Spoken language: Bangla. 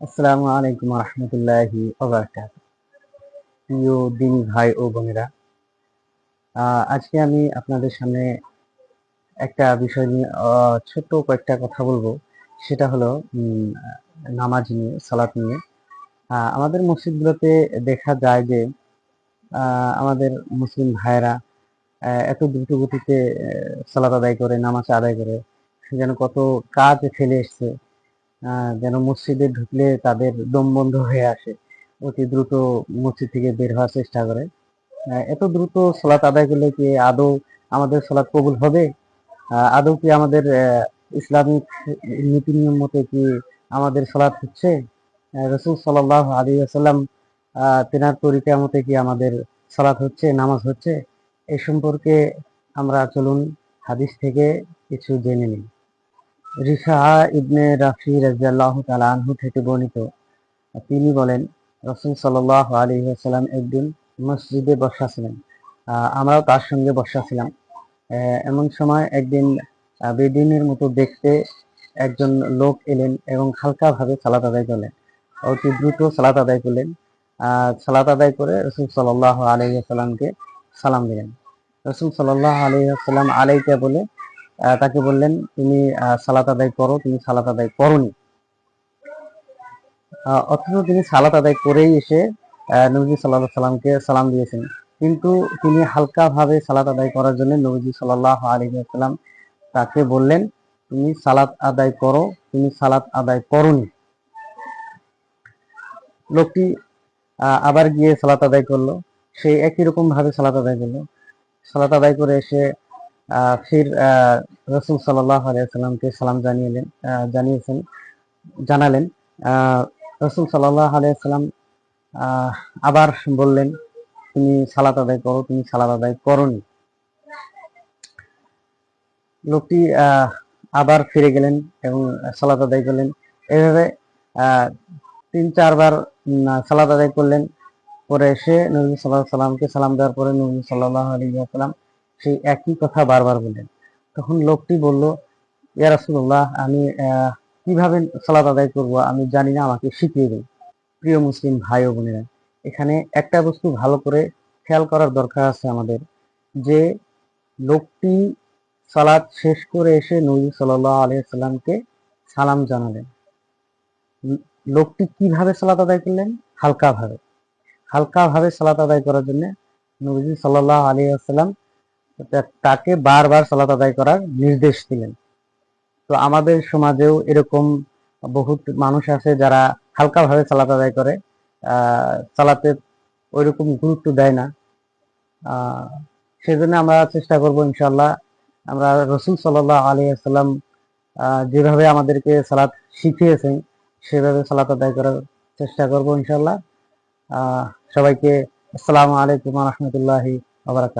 আসসালামু আলাইকুম রহমতুল্লাহি প্রিয় দিন ভাই ও বোনেরা আজকে আমি আপনাদের সামনে একটা বিষয় নিয়ে ছোট্ট কয়েকটা কথা বলব। সেটা হলো নামাজ নিয়ে, সালাত নিয়ে। আমাদের মসজিদগুলোতে দেখা যায় যে আমাদের মুসলিম ভাইয়েরা এত দ্রুত গতিতে সালাত আদায় করে, নামাজ আদায় করে, সে যেন কত কাজ ফেলে এসছে। যেন মসজিদে ঢুকলে তাদের দম বন্ধ হয়ে আসে। অতি দ্রুত মসজিদ থেকে বের হওয়ার চেষ্টা করে। এত দ্রুত সালাত আদায় করলে কি আদৌ আমাদের সালাত কবুল হবে? আদৌ কি আমাদের ইসলামিক নীতি নিয়ম মতে কি আমাদের সালাত হচ্ছে? রসুল সাল্লাহ আলী আসাল্লাম তেনার তরিকা মতে কি আমাদের সালাত হচ্ছে, নামাজ হচ্ছে? এই সম্পর্কে আমরা চলুন হাদিস থেকে কিছু জেনে নিই। রিফা ইবনে রাফি রাজিয়াল্লাহ তালা আনহু থেকে বর্ণিত। তিনি বলেন, রসুল সাল্লাহ আলী সাল্লাম একদিন মসজিদে বসা ছিলেন। আমরাও তার সঙ্গে বসা ছিলাম। এমন সময় একদিন বেদিনের মতো দেখতে একজন লোক এলেন এবং হালকাভাবে সালাত আদায় করলেন। অতি দ্রুত সালাত আদায় করলেন। সালাত আদায় করে রসুল সাল্লাহ আলহিহাসাল্লামকে সালাম দিলেন। রসুল সাল্লাহ আলহিহাসাল্লাম আলাইকা বলে তাকে বললেন, তুমি সালাত আদায় করো, তুমি সালাত আদায় করনি। অথচ তিনি সালাত আদায় করেই এসে নবীজি সাল্লাহ সাল্লামকে সালাম দিয়েছেন। কিন্তু তিনি হালকা ভাবে সালাত আদায় করার জন্য নবীজি সাল্লাহ আলহিহাসাল্লাম তাকে বললেন, তুমি সালাত আদায় করো, তুমি সালাত আদায় করনি। লোকটি আবার গিয়ে সালাত আদায় করল। সেই একই রকম ভাবে সালাত আদায় করল। সালাত আদায় করে এসে ফির রসুল সাল্লাহ সালাম জানিয়েলেন জানিয়েছেন, জানালেন। রসুল সাল্লাহ আলাইসাল্লাম আবার বললেন, তুমি সালাত আদায় করো, তুমি সালাত আদায় করনি। লোকটি আবার ফিরে গেলেন এবং সালাত আদায় করলেন। এভাবে তিন চারবার সালাত আদায় করলেন। পরে এসে নবী সাল্লাহ সাল্লামকে সালাম দেওয়ার পরে নবী সাল্লাহ আলী সাল্লাম সেই একই কথা বারবার বললেন। তখন লোকটি বলল, ইয়া আমি কীভাবে সালাত আদায় করব আমি জানি না, আমাকে শিখিয়ে দিন। প্রিয় মুসলিম ভাই ও বোনেরা, এখানে একটা বস্তু ভালো করে খেয়াল করার দরকার আছে আমাদের, যে লোকটি সালাত শেষ করে এসে নবী সাল্লাহ আলিয়া সাল্লামকে সালাম জানালেন। লোকটি কীভাবে সালাত আদায় করলেন? হালকা ভাবে হালকা ভাবে সালাত আদায় করার জন্য নবীজি সাল্লাহ আলী আসসালাম তাকে বারবার সালাত আদায় করার নির্দেশ দিলেন। তো আমাদের সমাজেও এরকম বহুত মানুষ আছে যারা হালকা ভাবে সালাত আদায় করে সালাতে ওইরকম গুরুত্ব দেয় না। সেজন্য আমরা চেষ্টা করব ইনশাল্লাহ আমরা রসুল সাল্লাহ আলী আসসালাম আহ, যেভাবে আমাদেরকে সালাত শিখিয়েছেন, সেভাবে সালাত আদায় করার চেষ্টা করব ইনশাল্লাহ সবাইকে আসসালামু আলাইকুম রহমতুল্লাহি আবরাকাত